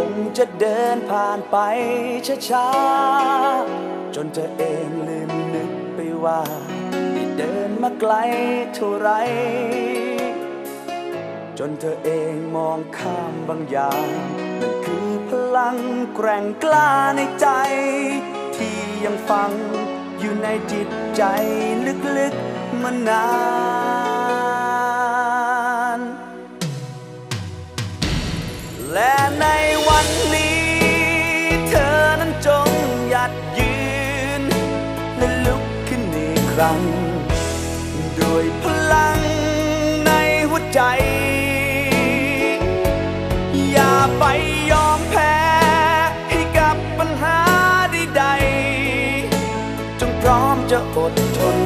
คงจะเดินผ่านไปช้าๆ จนเธอเองลืมนึกไปว่าได้เดินมาไกลเท่าไร จนเธอเองมองข้ามบางอย่างนั่นคือพลังแกร่งกล้าในใจ ที่ยังฝังอยู่ในจิตใจลึกๆมานาน รั้งด้วยพลังในหัวใจ อย่าไปยอมแพ้ ให้กับปัญหาใดๆจงพร้อมจะอดทน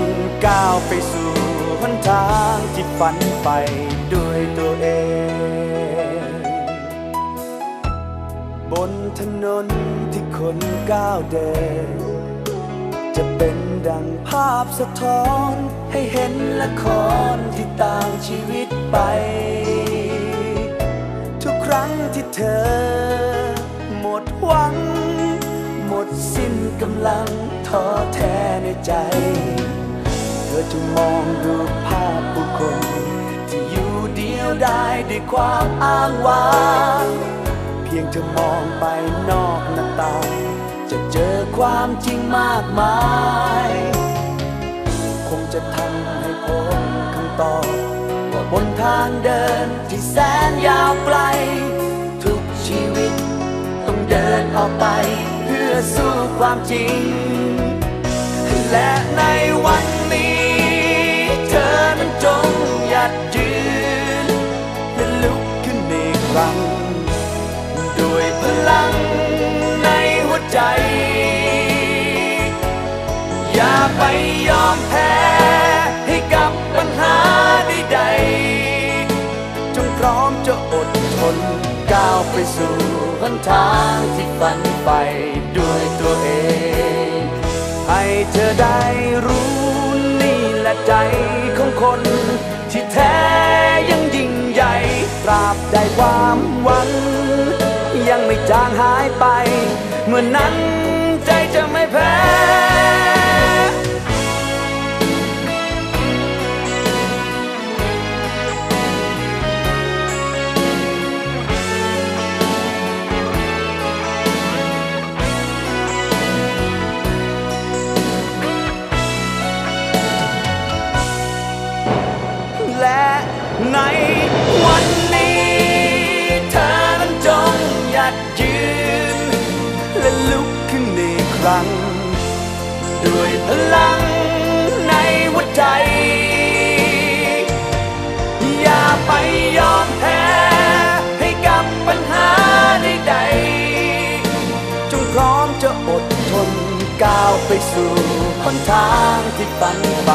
ก้าวไปสู่หนทางที่ฝันไปด้วยตัวเอง บนถนนที่คนก้าวเดิน จะเป็นดังภาพสะท้อน ให้เห็นละครที่ต่างชีวิตไป ทุกครั้งที่เธอ หมดหวัง หมดสิ้นกำลังท้อแท้ในใจ เธอจะมองดูภาพบุคคลที่อยู่เดียวได้ด้วยความอ้างว้าง เพียงเธอมองไปนอกหน้าต่าง จะเจอความจริงมากมาย คงจะทำให้พบคำตอบว่าบนทางเดินที่แสนยาวไกล ทุกชีวิตต้องเดินออกไป เพื่อสู้ความจริง และ ไปยอมแพ้ให้กับปัญหาใดๆจงพร้อมจะอดทนก้าวไปสู่หนทางที่ฝันไปด้วยตัวเอง ให้เธอได้รู้นี่แหละใจของคน ที่แท้ยังยิ่งใหญ่ตราบใดความหวัง ยังไม่จางหายไป เมื่อนั้นใจจะไม่แพ้ ทางที่ฝันไป